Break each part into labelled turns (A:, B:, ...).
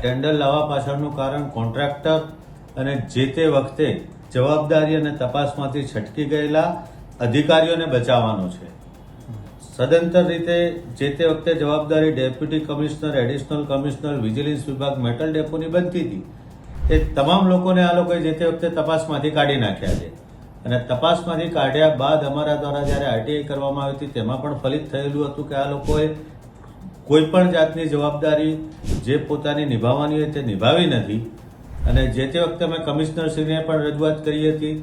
A: Tender લાવવા પાછળનું કારણ કોન્ટ્રાક્ટર અને જે તે વખતે જવાબદારી અને તપાસમાંથી છટકી ગયેલા અધિકારીઓને બચાવવાનો છે. સદંતર રીતે જે તે વખતે જવાબદારી deputy commissioner, additional commissioner, vigilance વિભાગ, મેટલ ડેપોની બનતી હતી, એ તમામ લોકોને આ લોકોએ જે તે વખતે તપાસમાંથી કાઢી નાખ્યા છે. અને તપાસમાંથી કાઢ્યા બાદ અમારા દ્વારા જ્યારે આરટીઆઈ કરવામાં આવી હતી, તેમાં પણ ફલિત થયેલું હતું કે આ લોકોએ કોઈ પણ જાતની જવાબદારી જે પોતાની નિભાવવાની હોય તે નિભાવી નથી. અને જે તે વખતે અમે કમિશનરશ્રીને પણ રજૂઆત કરી હતી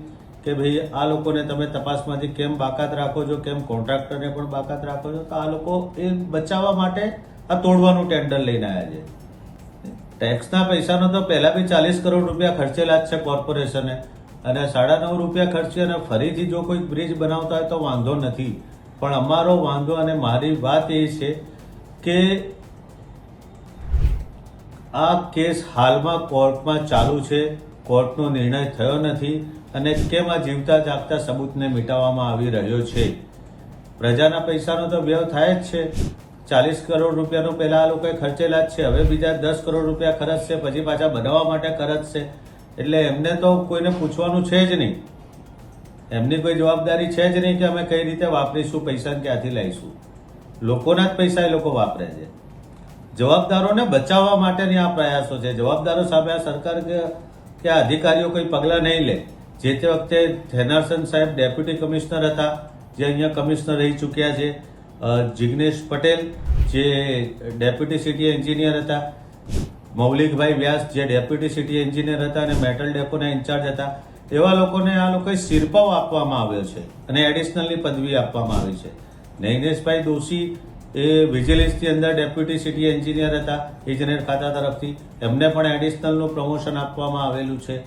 A: કે ભાઈ આ લોકોને તમે તપાસમાંથી કેમ બાકાત રાખો છો, કેમ કોન્ટ્રાક્ટરને પણ બાકાત રાખો છો, તો આ લોકો એ બચાવવા માટે આ તોડવાનું ટેન્ડર લઈને આવ્યા છે. ટેક્સના પૈસાનો તો પહેલાં બી ચાલીસ કરોડ રૂપિયા ખર્ચેલા જ છે કોર્પોરેશને. અને સાડા નવ રૂપિયા ખર્ચી અને ફરીથી જો કોઈ બ્રિજ બનાવતા હોય તો વાંધો નથી. પણ અમારો વાંધો અને મારી વાત એ છે કે આ કેસ હાલમાં કોર્ટમાં ચાલુ છે, કોર્ટનો નિર્ણય થયો નથી અને કેમ આ જીવતા જાગતા સબૂતને મિટાવવામાં આવી રહ્યો છે? પ્રજાના પૈસાનો તો વ્યય થાય જ છે. ચાલીસ કરોડ રૂપિયાનો પહેલાં આ લોકોએ ખર્ચેલા જ છે, હવે બીજા દસ કરોડ રૂપિયા ખર્ચશે પછી પાછા બનાવવા માટે ખર્ચશે એટલે એમને તો કોઈને પૂછવાનું છે જ નહીં. એમની કોઈ જવાબદારી છે જ નહીં કે અમે કઈ રીતે વાપરીશું, પૈસા ક્યાંથી લઈશું? લોકોના જ પૈસા એ લોકો વાપરે છે. જવાબદારોને બચાવવા માટેની આ પ્રયાસો છે. જવાબદારો સામે આ સરકાર કે અધિકારીઓ કોઈ પગલાં નહીં લે. જે તે વખતે થેનારસન સાહેબ ડેપ્યુટી કમિશનર હતા, જે અહીંયા કમિશનર રહી ચૂક્યા છે જિગ્નેશ પટેલ, જે ડેપ્યુટી સિટી એન્જિનિયર હતા, મૌલિકભાઈ વ્યાસ, જે ડેપ્યુટી સિટી એન્જિનિયર હતા અને મેટલ ડેપોના ઇન્ચાર્જ હતા, એવા લોકોને આ લોકોએ સિરપાવ આપવામાં આવ્યો છે અને એડિશનલની પદવી આપવામાં આવી છે. નૈનેશભાઈ દોશી એ વિજિલન્સની અંદર ડેપ્યુટી સિટી એન્જિનિયર હતા ઇજનેર ખાતા તરફથી. એમને પણ એડિશનલનું પ્રમોશન આપવામાં આવેલું છે.